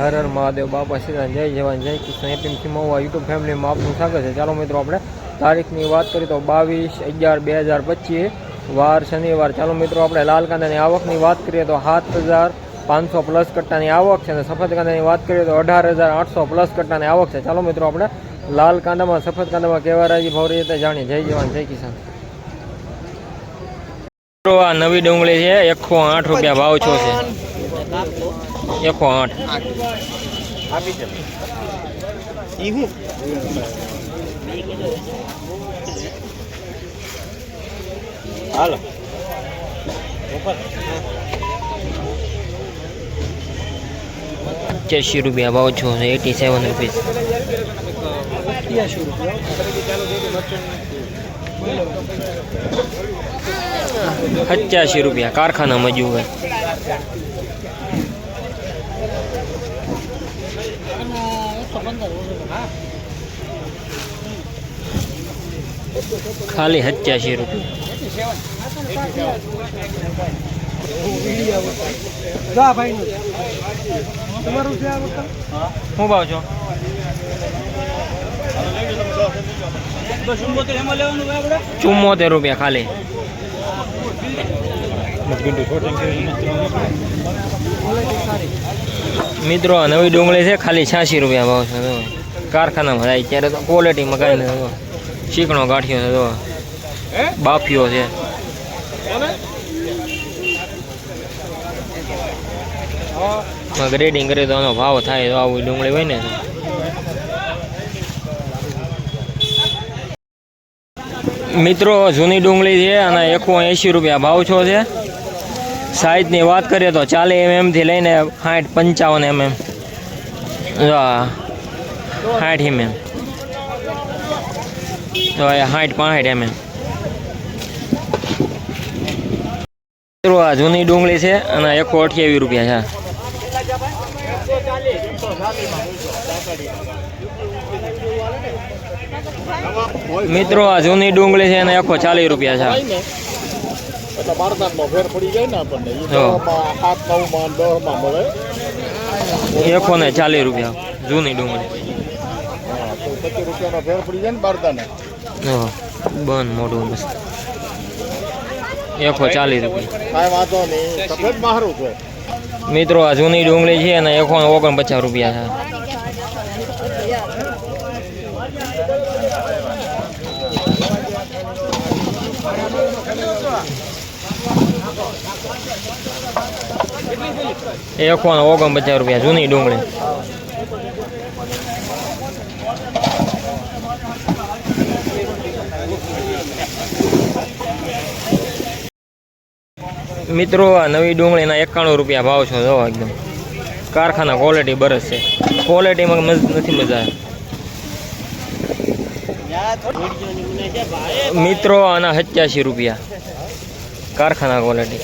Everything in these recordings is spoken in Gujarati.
હર હર મહાદેવ બાપા શ્રીરામ જય જવાન જય કિશન એપીએમસી મહુવા યુટ્યુબ ફેમિલીમાં આપનું સ્વાગત છે. ચાલો મિત્રો આપણે તારીખની વાત કરીએ તો બાવીસ અગિયાર બે હજાર પચીસ વાર શનિવાર. ચાલો મિત્રો આપણે લાલ કાંદાની આવકની વાત કરીએ તો સાત હજાર પાંચસો પ્લસ કટ્ટાની આવક છે અને સફેદ કાંદાની વાત કરીએ તો અઢાર હજાર આઠસો પ્લસ કટ્ટાની આવક છે. ચાલો મિત્રો આપણે લાલ કાંદામાં સફેદ કાંદામાં કેવા રાજી ભાવ રહી જાણીએ. જય જવાન જય કિસાન. મિત્રો આ નવી ડુંગળી છે એકસો આઠ રૂપિયા ભાવ છો છે. એકસો આઠ આપી છે ઈ હું હાલો ઉપર પચ્યાસી રૂપિયા ભાવ છો છે એટી સેવન રૂપીસ પચ્યાસી રૂપિયા કારખાના મજૂર ખાલી સત્યાસી રૂપિયા. હું ભાવ છો? ચુમ્મોતેર રૂપિયા ખાલી. મિત્રો નવી ડુંગળી છે ખાલી છ્યાસી રૂપિયા ભાવ છે જો. કારખાનામાં થાય ત્યારે તો ક્વોલિટીમાં કાંઈ નથી જો. ચીકણો ગાંઠિયો છે જો. બાફિયો છે. ગ્રેડિંગ કરી તો આનો ભાવ થાય તો આવું ડુંગળી હોય ને મિત્રો જૂની ડુંગળી છે અને એકસો એંશી રૂપિયા ભાવ છો છે. સાઈઝની વાત કરીએ તો ચાલીસ એમએમથી લઈને સાઠ, પંચાવન એમએમ. સાઠ એમએમ. તો એ સાઠ પાંઠ એમએમ. આ જૂની ડુંગળી છે અને એકસો અઠ્યાવીસ રૂપિયા છે. મિત્રો, આ જૂની ડુંગળી છે અને એકસો ચાલીસ રૂપિયા છે. એટલે બારનાથમાં ફેર પડી જાય ને આપણને હા. સાત નવમાં દહમાં મળે. એકો ને ચાલીસ રૂપિયા જૂની ડુંગળી. હા તો પચીસ રૂપિયાનો ફેર પડી જાય ને બારદાને. જો બંધ મોઢું બસ. એકો ચાલીસ રૂપિયા. કાંઈ વાંધો નહીં સફેદ મારું છે? મિત્રો આ જૂની ડુંગળી છે અને એકો ઓગણપચાસ રૂપિયા છે. એકસો ઓગણપચાસ રૂપિયા જૂની ડુંગળી. મિત્રો આ નવી ડુંગળીના એકાણું રૂપિયા ભાવ છો જો એકદમ. કારખાના ક્વોલિટી બરસ છે. ક્વોલિટીમાં નથી મજા મિત્રો આના સત્યાસી રૂપિયા. કારખાના ક્વોલિટી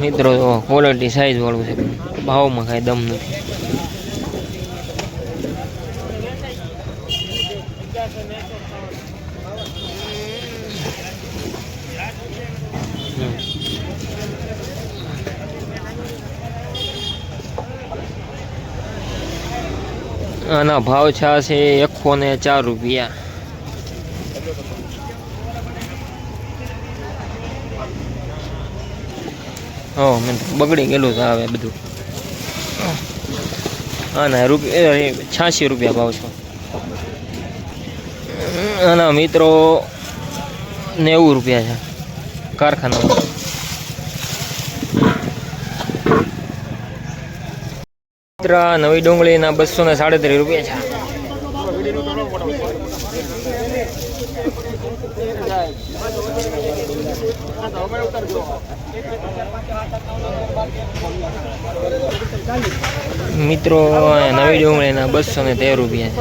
મિત્રો ક્વોલિટી સાઈઝ વાળું છે. ભાવમાં કાંઈ દમ નથી. આના ભાવ છા છે એકસો ને ચાર રૂપિયા. હો, મેં બગડી ગયેલું આવે બધું. આના રૂપિયા છ્યાસી રૂપિયા ભાવ છો. આના મિત્રો નેવું રૂપિયા છે. કારખાના મિત્ર નવી ડુંગળીના બસો ને સાડત્રીસ રૂપિયા છે. મિત્રો નવી ડુંગળીના બસો ને તેર રૂપિયા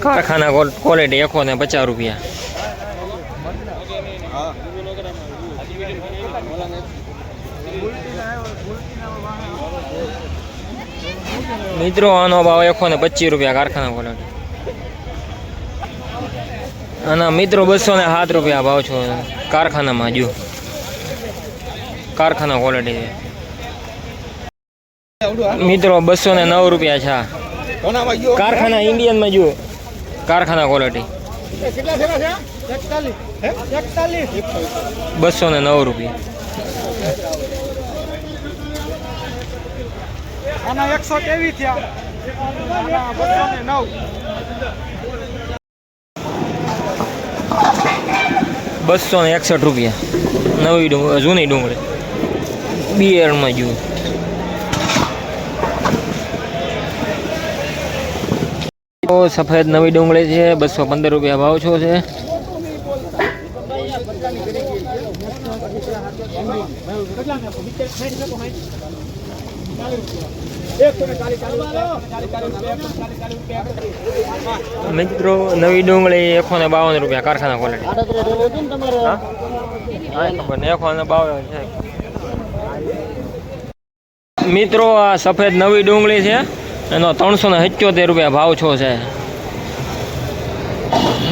કારખાના ક્વોલિટી એકસો ને પચાસ રૂપિયા. મિત્રો, આનો ભાવ એકસો ને પચીસ રૂપિયા કારખાના ક્વોલિટી અને મિત્રો બસો ને સાત રૂપિયા ભાવ છો કારખાનામાં જો કારખાના ક્વોલિટી મિત્રો, બસો ને નવ રૂપિયા છે કારખાના ઇન્ડિયનમાં જુઓ કારખાના ક્વોલિટી બસો ને નવ રૂપિયા. આના એકસો ત્રેવીસ થયા. બસો નવ. બસો ને એકસઠ રૂપિયા. નવી ડુંગળી જૂની ડુંગળી. બિયરમાં જુઓ સફેદ નવી ડુંગળી છે. બસો પંદર રૂપિયા ભાવ છો છે. મિત્રો, નવી ડુંગળી એકસો ને બાવન રૂપિયા કારખાના ક્વોલિટી એકસો ને બાવન મિત્રો, આ સફેદ નવી ડુંગળી છે. એનો ત્રણસો ને સિત્યોતેર રૂપિયા ભાવ છો છે.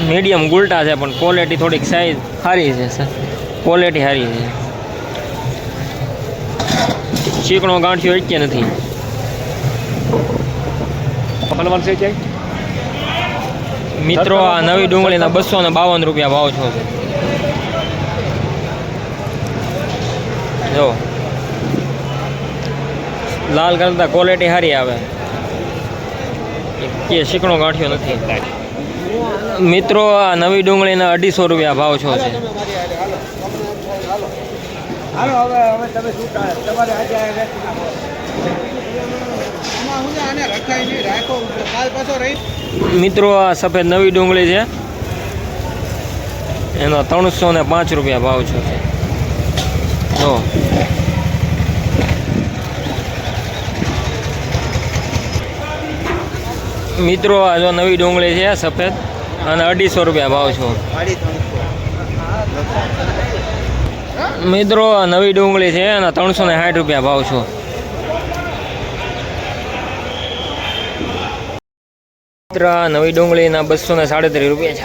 મીડિયમ ગુલટા છે, પણ ક્વોલિટી થોડીક સાઈઝ સારી છે ક્વોલિટી સારી છે. ચીકણો ગાંઠિયો એટલે નથી. મિત્રો આ નવી ડુંગળીના બસો ને બાવન રૂપિયા ભાવ છો. છે જો. લાલ કરતા ક્વોલિટી સારી આવે. કે શીકણો ગાંઠ્યો નથી. મિત્રો આ નવી ડુંગળીના અઢીસો રૂપિયા ભાવ છો છે. હાલો હવે હવે તમે શું થાય? તમારે આજે મિત્રો આ સફેદ નવી ડુંગળી છે. એનો ત્રણસો ને પાંચ રૂપિયા ભાવ છે. જો. મિત્રો આ જો નવી ડુંગળી છે સફેદ. અને અઢીસો રૂપિયા ભાવ છો. મિત્રો નવી ડુંગળી છે અને ત્રણસો ને સાઠ રૂપિયા ભાવ છો. મિત્ર, નવી ડુંગળીના બસો ને સાડત્રીસ રૂપિયા છે.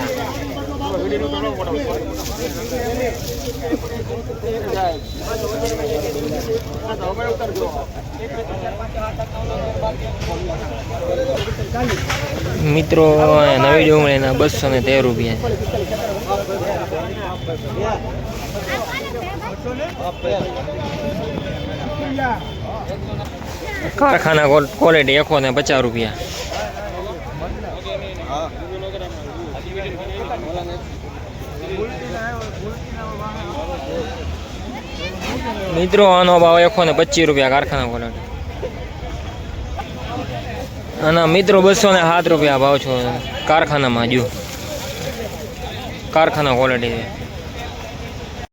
મિત્રો નવી ડુંગળીના બસો ને તેર રૂપિયા કારખાના ક્વોલિટી એકસો ને પચાસ રૂપિયા. મિત્રો, આનો ભાવ એકસો ને પચીસ રૂપિયા કારખાના ક્વોલિટી અને મિત્રો, બસો ને સાત રૂપિયા ભાવ છો કારખાનામાં જો કારખાના ક્વોલિટી